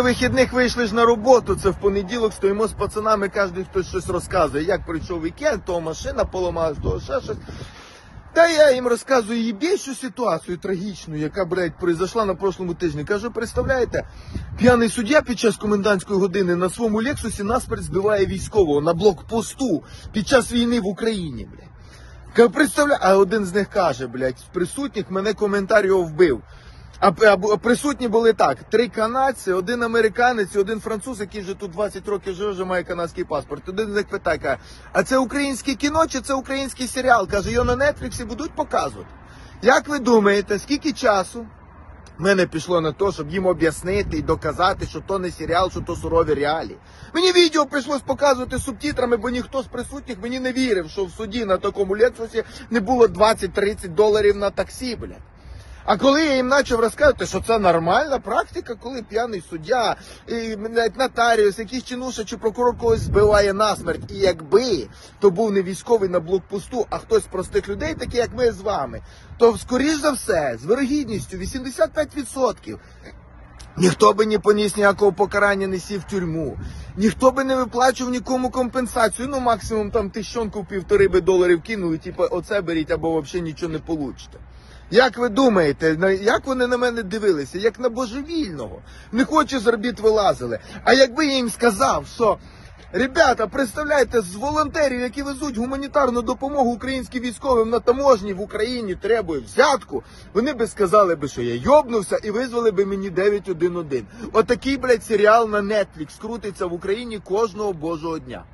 Вихідних вийшли ж на роботу. Це в понеділок стоїмо з пацанами, кожен хтось щось розказує. Як прийшов вікенд, то машина поламалась, то ще щось. Та я їм розказую їбейшу ситуацію трагічну, яка, блядь, произошла на прошлому тижні. Кажу, представляєте, п'яний суддя під час комендантської години на своєму лексусі насмерть збиває військового на блокпосту під час війни в Україні, блядь. Кажу, а один з них каже, блядь, присутніх мене коментар його вбив. А, а присутні були так: три канадці, один американець і один француз, який вже тут 20 років живе, вже має канадський паспорт. Один з них питає, каже, а це українське кіно чи це український серіал? Каже, його на Нетфліксі будуть показувати. Як ви думаєте, скільки часу мене пішло на те, щоб їм об'яснити і доказати, що то не серіал, що то сурові реалії. Мені відео прийшлось показувати субтитрами, бо ніхто з присутніх мені не вірив, що в суді на такому лексусі не було 20-30 доларів на таксі, блядь. А коли я їм почав розказувати, що це нормальна практика, коли п'яний суддя, і навіть нотаріус, якийсь чинуша чи прокурор когось збиває насмерть, і якби то був не військовий на блокпосту, а хтось з простих людей, такі як ми з вами, то скоріш за все, з вирогідністю 85%. Ніхто би не поніс ніякого покарання, не сів в тюрму. Ніхто би не виплачував нікому компенсацію. Ну, максимум там тисячонку півтори би доларів кинули, типу, оце беріть або взагалі нічого не получите. Як ви думаєте, як вони на мене дивилися? Як на божевільного? Не хоче з робіт вилазили. А якби я їм сказав, що ребята, представляєте, з волонтерів, які везуть гуманітарну допомогу українським військовим на таможні в Україні требує взятку, вони би сказали би, що я йобнувся і визвали би мені 911. Отакий, блядь, серіал на Netflix крутиться в Україні кожного божого дня.